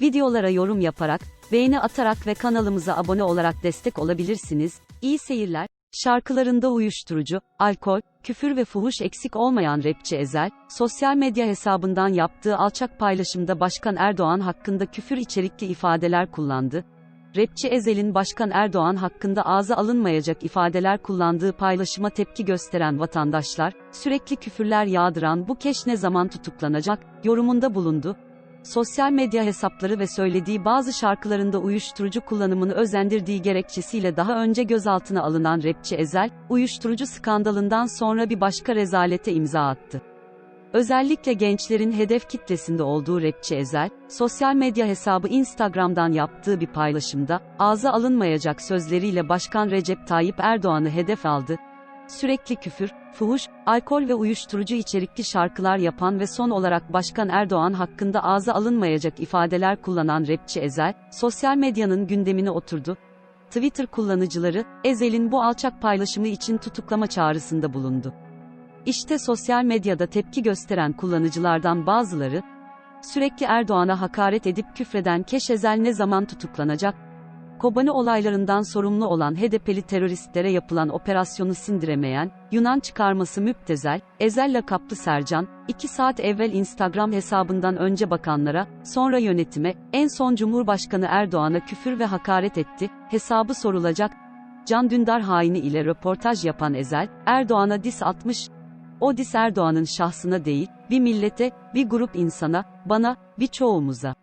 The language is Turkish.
Videolara yorum yaparak, beğeni atarak ve kanalımıza abone olarak destek olabilirsiniz. İyi seyirler. Şarkılarında uyuşturucu, alkol, küfür ve fuhuş eksik olmayan rapçi Ezel, sosyal medya hesabından yaptığı alçak paylaşımda Başkan Erdoğan hakkında küfür içerikli ifadeler kullandı. Rapçi Ezel'in Başkan Erdoğan hakkında ağza alınmayacak ifadeler kullandığı paylaşıma tepki gösteren vatandaşlar, sürekli küfürler yağdıran bu keş ne zaman tutuklanacak, yorumunda bulundu. Sosyal medya hesapları ve söylediği bazı şarkılarında uyuşturucu kullanımını özendirdiği gerekçesiyle daha önce gözaltına alınan rapçi Ezel, uyuşturucu skandalından sonra bir başka rezalete imza attı. Özellikle gençlerin hedef kitlesinde olduğu rapçi Ezel, sosyal medya hesabı Instagram'dan yaptığı bir paylaşımda, ağza alınmayacak sözleriyle Başkan Recep Tayyip Erdoğan'ı hedef aldı. Sürekli küfür, fuhuş, alkol ve uyuşturucu içerikli şarkılar yapan ve son olarak Başkan Erdoğan hakkında ağza alınmayacak ifadeler kullanan rapçi Ezel, sosyal medyanın gündemine oturdu. Twitter kullanıcıları, Ezel'in bu alçak paylaşımı için tutuklama çağrısında bulundu. İşte sosyal medyada tepki gösteren kullanıcılardan bazıları, sürekli Erdoğan'a hakaret edip küfreden Keşezel ne zaman tutuklanacak? Kobani olaylarından sorumlu olan HDP'li teröristlere yapılan operasyonu sindiremeyen, Yunan çıkarması müptezel, Ezel lakaplı Sercan, 2 saat evvel Instagram hesabından önce bakanlara, sonra yönetime, en son Cumhurbaşkanı Erdoğan'a küfür ve hakaret etti, hesabı sorulacak. Can Dündar haini ile röportaj yapan Ezel, Erdoğan'a dis atmış, o dis Erdoğan'ın şahsına değil, bir millete, bir grup insana, bana, birçoğumuza.